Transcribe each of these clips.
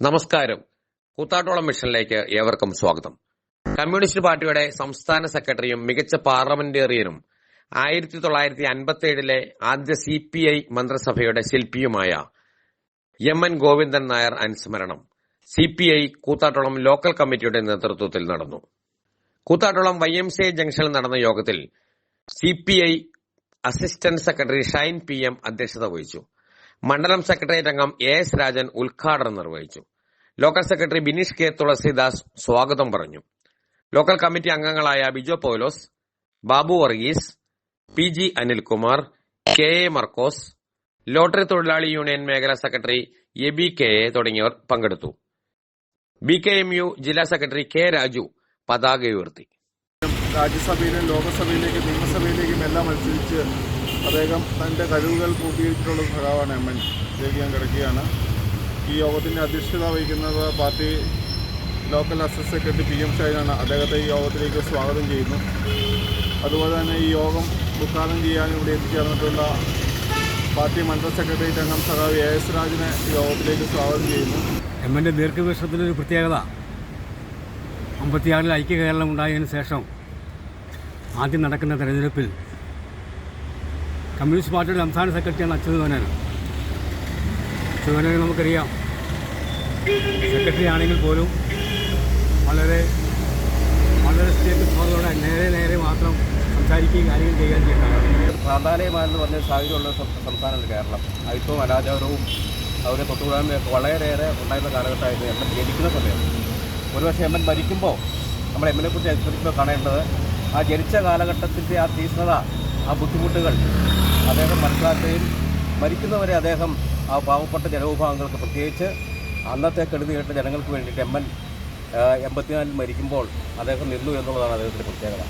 നമസ്കാരം. കൂത്താട്ടോളം മിഷനിലേക്ക് ഏവർക്കും സ്വാഗതം. കമ്മ്യൂണിസ്റ്റ് പാർട്ടിയുടെ സംസ്ഥാന സെക്രട്ടറിയും മികച്ച പാർലമെന്റേറിയനും ആയിരത്തി തൊള്ളായിരത്തി അൻപത്തി ഏഴിലെ ആദ്യ സി പി ഐ മന്ത്രിസഭയുടെ ശില്പിയുമായ എം എൻ ഗോവിന്ദൻ നായർ അനുസ്മരണം. C P I Koothattukulam local കമ്മിറ്റിയുടെ നേതൃത്വത്തിൽ നടന്നു. കൂത്താട്ടോളം വൈ എം സി ജംഗ്ഷനിൽ നടന്ന യോഗത്തിൽ C P I assistant secretary Shine P M അധ്യക്ഷത വഹിച്ചു. മണ്ഡലം സെക്രട്ടേറിയറ്റ് അംഗം എ എസ് രാജൻ ഉദ്ഘാടനം നിർവഹിച്ചു. Local secretary Bineesh K Thulasidas സ്വാഗതം പറഞ്ഞു. ലോക്കൽ കമ്മിറ്റി അംഗങ്ങളായ Bijo Paulose Babu Varghese P G Anilkumar K A Markose lottery തൊഴിലാളി യൂണിയൻ മേഖലാ secretary A B K A തുടങ്ങിയവർ പങ്കെടുത്തു. ബി കെ എം യു ജില്ലാ സെക്രട്ടറി കെ രാജു പതാക ഉയർത്തി. രാജ്യസഭയിലും ലോകസഭയിലേക്കും നിയമസഭയിലേക്കും എല്ലാം മത്സരിച്ച് അദ്ദേഹം തന്റെ കഴിവുകൾ പൂർത്തീകരിച്ചിട്ടുള്ള സഖാവാണ് എം എൻ. ജയിക്കാൻ കിടക്കുകയാണ്. ഈ യോഗത്തിന്റെ അധ്യക്ഷത വഹിക്കുന്നത് party local assistant secretary P M ഷൈനാണ് അദ്ദേഹത്തെ ഈ യോഗത്തിലേക്ക് സ്വാഗതം ചെയ്യുന്നു. അതുപോലെ തന്നെ ഈ യോഗം ഉദ്ഘാടനം ചെയ്യാൻ ഇവിടെ എത്തിച്ചേർന്നിട്ടുള്ള പാർട്ടി മണ്ഡല സെക്രട്ടറി അംഗം സഖാവ് എ എസ് രാജിനെ ഈ യോഗത്തിലേക്ക് സ്വാഗതം ചെയ്യുന്നു. എം എന്റെ ദീർഘവീക്ഷണത്തിന്റെ ഒരു പ്രത്യേകത. അമ്പത്തിയാറിൽ ഐക്യ കേരളം ഉണ്ടായതിനു ശേഷം ആദ്യം നടക്കുന്ന തെരഞ്ഞെടുപ്പിൽ കമ്മ്യൂണിസ്റ്റ് പാർട്ടിയുടെ സംസ്ഥാന സെക്രട്ടറിയാണ് അച്യുതമേനോൻ അച്യുതമേനോനെ നമുക്കറിയാം. സെക്രട്ടറി ആണെങ്കിൽ പോലും വളരെ വളരെ സ്റ്റേറ്റ് ഫോറോടെ നേരെ നേരെ മാത്രം സംസാരിക്കുകയും കാര്യങ്ങൾ ചെയ്യാൻ ചെയ്യുന്നതാണ് പ്രാധാന്യമായെന്ന് പറഞ്ഞ സാഹചര്യമുള്ള സംസ്ഥാനമാണ് കേരളം. അയിത്തവും അനാചാരവും അവരെ തൊട്ടുകൂടായ്മയൊക്കെ വളരെയേറെ ഉണ്ടായിരുന്ന കാലഘട്ടമായിരുന്നു എം എൻ ജനിക്കുന്ന സമയം. ഒരുപക്ഷെ എം എൻ മരിക്കുമ്പോൾ നമ്മൾ എം എൽനെ കുറിച്ച് അനുസരിക്കുമ്പോൾ കാണേണ്ടത് ആ ജനിച്ച കാലഘട്ടത്തിന്റെ ആ തീഷ്ണത ആ ബുദ്ധിമുട്ടുകൾ അദ്ദേഹം മനസ്സിലാക്കുകയും മരിക്കുന്നവരെ അദ്ദേഹം ആ പാവപ്പെട്ട ജനവിഭാഗങ്ങൾക്ക് പ്രത്യേകിച്ച് അന്നത്തെ കെടുതി കേട്ട ജനങ്ങൾക്ക് വേണ്ടിയിട്ട് എം എൻ എൺപത്തിനാലിൽ മരിക്കുമ്പോൾ അദ്ദേഹം നിന്നു എന്നുള്ളതാണ് അദ്ദേഹത്തിന്റെ പ്രത്യേകത.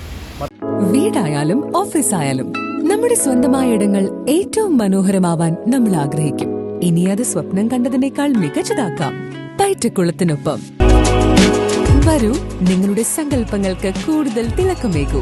വീടായാലും ഓഫീസായാലും നമ്മുടെ സ്വന്തമായ ഇടങ്ങൾ ഏറ്റവും മനോഹരമാവാൻ നമ്മൾ ആഗ്രഹിക്കും. ഇനി അത് സ്വപ്നം കണ്ടതിനേക്കാൾ മികച്ചതാക്കാം പയറ്റക്കുളത്തിനൊപ്പം വരൂ നിങ്ങളുടെ സങ്കല്പങ്ങൾക്ക് കൂടുതൽ തിളക്കമേകൂ.